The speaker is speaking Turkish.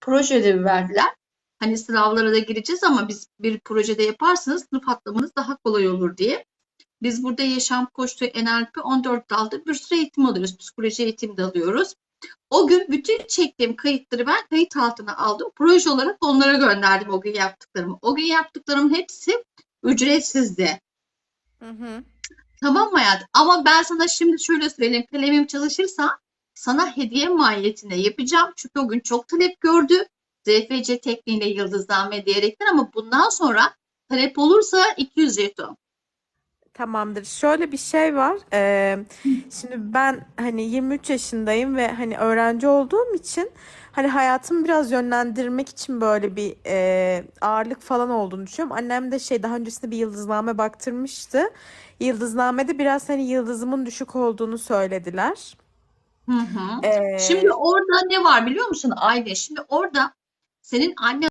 proje ödevi verdiler. Hani sınavlara da gireceğiz ama biz bir projede yaparsanız sınıf atlamanız daha kolay olur diye. Biz burada yaşam koçluğu, NLP 14 dalda bir sürü eğitim alıyoruz. Psikoloji eğitimi de alıyoruz. O gün bütün çektiğim kayıtları ben kayıt altına aldım. Proje olarak onlara gönderdim o gün yaptıklarımı. O gün yaptıklarımın hepsi ücretsizdi. Hı hı. Tamam mı hayatım? Ama ben sana şimdi şöyle söyleyeyim. Kalemim çalışırsa sana hediye mahiyetinde yapacağım. Çünkü o gün çok talep gördü. ZFC tekniğiyle yıldızname diyerekten ama bundan sonra talep olursa 200 jeton. Tamamdır. Şöyle bir şey var. Ee, şimdi ben hani 23 yaşındayım ve hani öğrenci olduğum için hani hayatımı biraz yönlendirmek için böyle bir e, ağırlık falan olduğunu düşünüyorum. Annem de şey daha öncesinde bir yıldızname baktırmıştı. Yıldıznamede biraz hani yıldızımın düşük olduğunu söylediler. Hı hı. Ee, Şimdi orada ne var biliyor musun Ayda? Şimdi orada senin annen